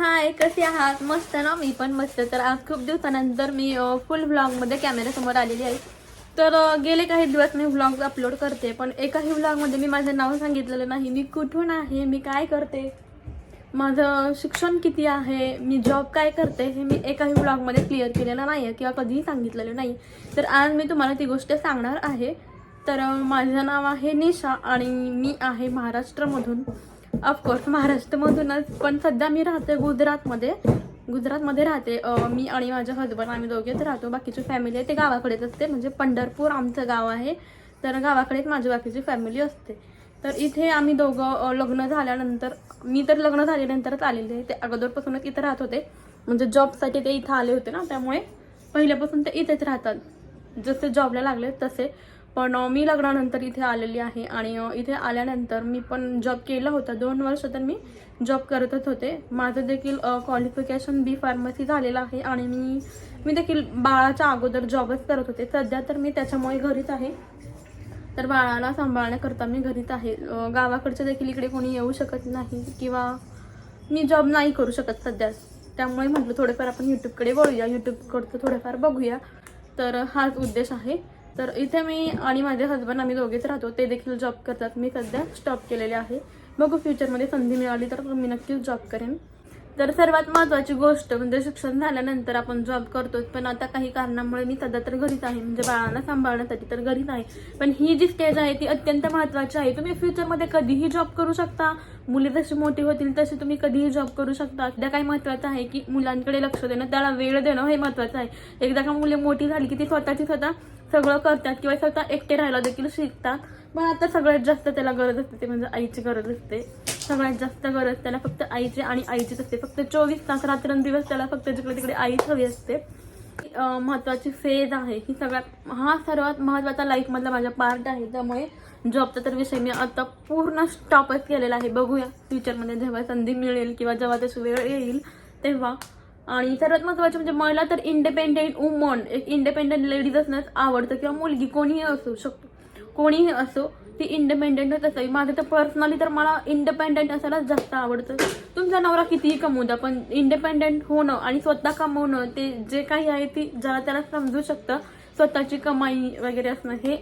हाय कसे आहात? मस्त ना? मी पण मस्त. तर आज खूप दिवसानंतर मी फुल व्लॉगमध्ये कॅमेऱ्यासमोर आलेली आहे. तर गेले काही दिवस मी व्लॉग अपलोड करते पण एकाही व्लॉगमध्ये मी माझं नाव सांगितलेलं नाही. मी कुठून आहे? मी काय करते? माझं शिक्षण किती आहे? मी जॉब काय करते? हे मी एकाही व्लॉगमध्ये क्लिअर केलेलं नाही आहे किंवा कधीही सांगितलेलं नाही. तर आज मी तुम्हाला ती गोष्ट सांगणार आहे. तर माझं नाव आहे निशा आणि मी आहे महाराष्ट्रामधून. ऑफकोर्स महाराष्ट्रामधूनच. पण सध्या मी राहते गुजरातमध्ये. गुजरातमध्ये राहते. मी आणि माझे हजबंड आम्ही दोघेच राहतो. बाकीची फॅमिली आहे ते गावाकडेच असते. म्हणजे पंढरपूर आमचं गाव आहे. तर गावाकडेच माझी बाकीची फॅमिली असते. तर इथे आम्ही दोघं लग्न झाल्यानंतर मी तर लग्न झाल्यानंतरच आलेले आहे. ते अगोदरपासूनच इथं राहत होते. म्हणजे जॉबसाठी ते इथं आले होते ना त्यामुळे पहिल्यापासून ते इथेच राहतात. जसे जॉबला लागले तसे. पण मी लग्नानंतर इथे आलेली आहे आणि इथे आल्यानंतर मी पण जॉब केला होता. दोन वर्ष तर मी जॉब करतच होते. माझं देखील क्वालिफिकेशन बी फार्मसी झालेलं आहे आणि मी मी देखील बाळाच्या अगोदर जॉबच करत होते. सध्या तर मी त्याच्यामुळे घरीच आहे. तर बाळाला सांभाळण्याकरता मी घरीच आहे. गावाकडच्या देखील इकडे कोणी येऊ शकत नाही किंवा मी जॉब नाही करू शकत सध्या. त्यामुळे म्हटलं थोडेफार आपण यूट्यूबकडे वळूया. यूट्यूबकडचं थोडंफार बघूया. तर हाच उद्देश आहे. तर इथे मी आणि माझे हजबंड आम्ही दोघेच राहतो. ते देखील जॉब करतात. मी सध्या स्टॉप केलेले आहे. बघू फ्युचरमध्ये संधी मिळाली तर मी नक्कीच जॉब करेन. तर सर्वात महत्त्वाची गोष्ट म्हणजे शिक्षण झाल्यानंतर आपण जॉब करतो पण आता काही कारणामुळे मी सध्या तर घरीच आहे. म्हणजे बाळांना सांभाळण्यासाठी तर घरीच आहे. पण ही जी स्टेज आहे ती अत्यंत महत्त्वाची आहे. तुम्ही फ्युचरमध्ये कधीही जॉब करू शकता. मुली जशी मोठी होतील तशी तुम्ही कधीही जॉब करू शकता. सध्या काय महत्त्वाचं आहे की मुलांकडे लक्ष देणं त्याला वेळ देणं हे महत्त्वाचं आहे. एकदा का मुले मोठी झाली की ती स्वतःची स्वतः सगळं करतात किंवा स्वतः एकटे राहायला देखील शिकतात. पण आता सगळ्यात जास्त त्याला गरज असते ते म्हणजे आईची गरज असते. सगळ्यात जास्त गरज त्याला फक्त आईची आणि आईचीच असते. फक्त चोवीस तास रात्रंदिवस त्याला फक्त जिकडे तिकडे आईच हवी असते. महत्त्वाची महत्वाची फेज आहे. ही सगळ्यात हा सर्वात महत्त्वाचा लाईफमधला माझा पार्ट आहे. त्यामुळे जॉबचा तर विषय मी आता पूर्ण स्टॉपच केलेला आहे. बघूया फ्युचरमध्ये जेव्हा संधी मिळेल किंवा जेव्हा त्याची वेळ येईल तेव्हा. आणि सर्वात महत्त्वाचे म्हणजे मला तर इंडिपेंडेंट वुमन एक इंडिपेंडेंट लेडीज असणंच आवडतं किंवा मुलगी कोणीही असू शकतो. कोणीही असो ती इंडिपेंडेंटच असावी माझं तर पर्सनली तर मला इंडिपेंडेंट असायलाच जास्त आवडतं. तुमचा नवरा कितीही कमवू द्या पण इंडिपेंडेंट होणं आणि स्वतः कमवणं ते जे काही आहे ती ज्याला त्याला समजू शकतं स्वतःची कमाई वगैरे असणं हे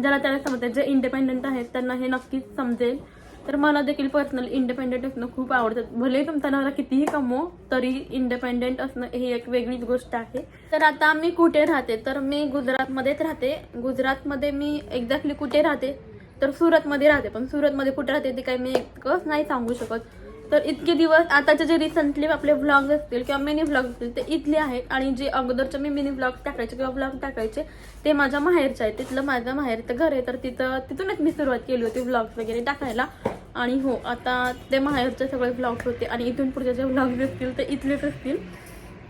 ज्याला त्याला समजतं जे इंडिपेंडंट आहेत त्यांना हे नक्कीच समजेल. तर मला देखील पर्सनली इंडिपेंडेंट असणं खूप आवडतं. भले तुमचा नवरा कितीही कमवो तरी इंडिपेंडेंट असणं ही एक वेगळीच गोष्ट आहे. तर आता मी कुठे राहते? तर मी गुजरातमध्येच राहते. गुजरातमध्ये मी एक्झॅक्टली कुठे राहते? तर सुरतमध्ये राहते. पण सुरतमध्ये कुठे राहते ते काही मी इतकंच नाही सांगू शकत. तर इतके दिवस आताचे जे रिसेंटली आपले व्लॉग्स असतील किंवा मिनी व्लॉग असतील ते इथले आहेत. आणि जे अगोदरचे मी मिनी व्लॉग टाकायचे किंवा व्लॉग टाकायचे ते माझ्या माहेरचे आहे तिथलं माझं माहेरचं घर आहे. तर तिथं तिथूनच मी सुरुवात केली होती व्लॉग्स वगैरे टाकायला. आणि हो आता ते माहेरचे सगळे व्लॉग्स होते. आणि इथून पुढचे जे व्लॉग्स असतील ते इथलेच असतील.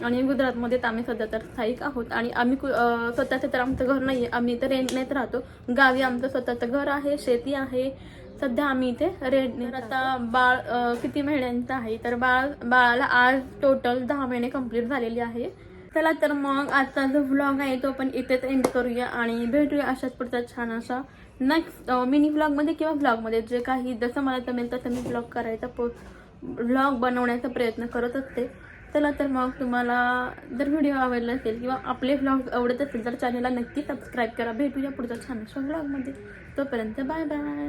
आणि गुजरातमध्ये तर आम्ही सध्या तर स्थायिक आहोत. आणि आम्ही कु- स्वतःचं तर आमचं घर नाही आहे आम्ही इथं रेंटनेच राहतो. गावी आमचं स्वतःचं घर आहे शेती आहे. सध्या आम्ही इथे रेंटने आता बाळ किती महिन्यांचं आहे? तर बाळ बाळाला आज टोटल दहा महिने कंप्लीट झालेली आहे. चला तर मग आजचा जो व्लॉग आहे तो पण इथेच एंड करूया आणि भेटूया अशाच पुढचा छान असा नेक्स्ट मिनी व्लॉगमध्ये किंवा व्लॉगमध्ये जे काही जसं मला जमेल तसं मी व्लॉग करायचा पो व्लॉग बनवण्याचा प्रयत्न करत असते. चला तर मग तुम्हाला जर व्हिडिओ आवडला असेल किंवा आपले ब्लॉग आवडत असेल तर चॅनलला नक्की सबस्क्राईब करा. भेटूया पुढच्या छान ब्लॉगमध्ये तोपर्यंत बाय बाय